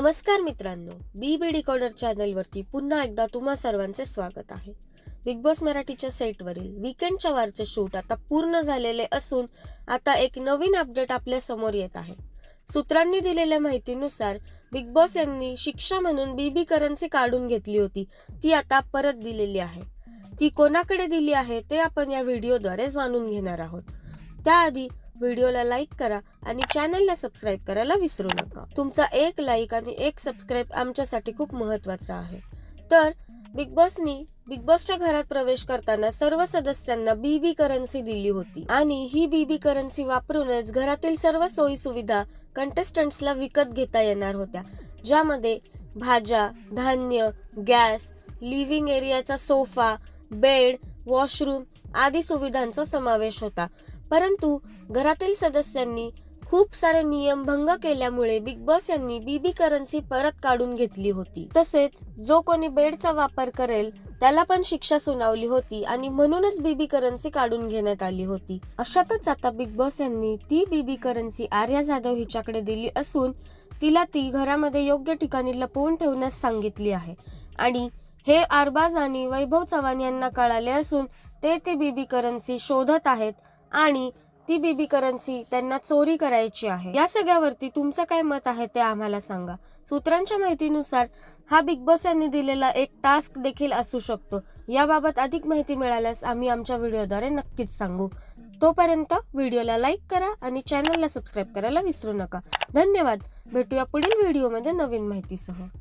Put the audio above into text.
नमस्कार मित्रांनो बी बी डिकॉर्डर चॅनलवरती पुन्हा एकदा तुम्हा सर्वांचे स्वागत आहे. बिग बॉस मराठीच्या सेटवरील विकेंडच्या वारचे शूट आता पूर्ण झालेले असून आता एक नवीन अपडेट आपल्यासमोर येत आहे. सूत्रांनी दिलेल्या माहितीनुसार बिग बॉस यांनी शिक्षा म्हणून बीबी करन्सी काढून घेतली होती. ती आता परत दिलेली आहे. ती कोणाकडे दिली आहे ते आपण या व्हिडिओद्वारे जाणून घेणार आहोत. त्याआधी व्हिडिओला लाईक करा आणि चॅनलला सबस्क्राईब करायला विसरू नका. तुमचा एक लाईक आणि एक सबस्क्राईब आमच्यासाठी खूप महत्त्वाचा आहे. तर बिग बॉसनी बिग बॉसच्या घरात प्रवेश करताना सर्व सदस्यांना बीबी करन्सी दिली होती. आणि ही बीबी करन्सी वापरूनच घरातील सर्व सोयी सुविधा कंटेस्टंट्सला विकत घेता येणार होत्या. ज्यामध्ये भाज्या धान्य गॅस लिव्हिंग एरियाचा सोफा बेड वॉशरूम आदी सुविधांचा समावेश होता. परंतु घरातील सदस्यांनी खूप सारे नियम भंग केल्यामुळे बिग बॉस यांनी बीबी करन्सी परत काढून घेतली होती. तसेच जो कोणी बेडचा वापर करेल त्याला पण शिक्षा सुनावली होती आणि म्हणूनच बीबी करन्सी काढून घेण्यात आली होती. अशातच आता बिग बॉस यांनी ती B B currency Arya Jadhav हिच्याकडे दिली असून तिला ती घरामध्ये योग्य ठिकाणी लपवून ठेवण्यास सांगितली आहे. आणि हे अरबाज आणि वैभव चव्हाण यांना कळाले असून ते ती बीबी करन्सी शोधत आहेत आणि ती बीबी करन्सी त्यांना चोरी करायची आहे. या सगळ्यावरती तुमचं काय मत आहे ते आम्हाला सांगा. सूत्रांच्या माहितीनुसार हा बिग बॉस यांनी दिलेला एक टास्क देखील असू शकतो. याबाबत अधिक माहिती मिळाल्यास आम्ही आमच्या व्हिडिओद्वारे नक्कीच सांगू. तोपर्यंत व्हिडिओला लाईक करा आणि चॅनलला सबस्क्राईब करायला विसरू नका. धन्यवाद. भेटूया पुढील व्हिडिओमध्ये नवीन माहितीसह.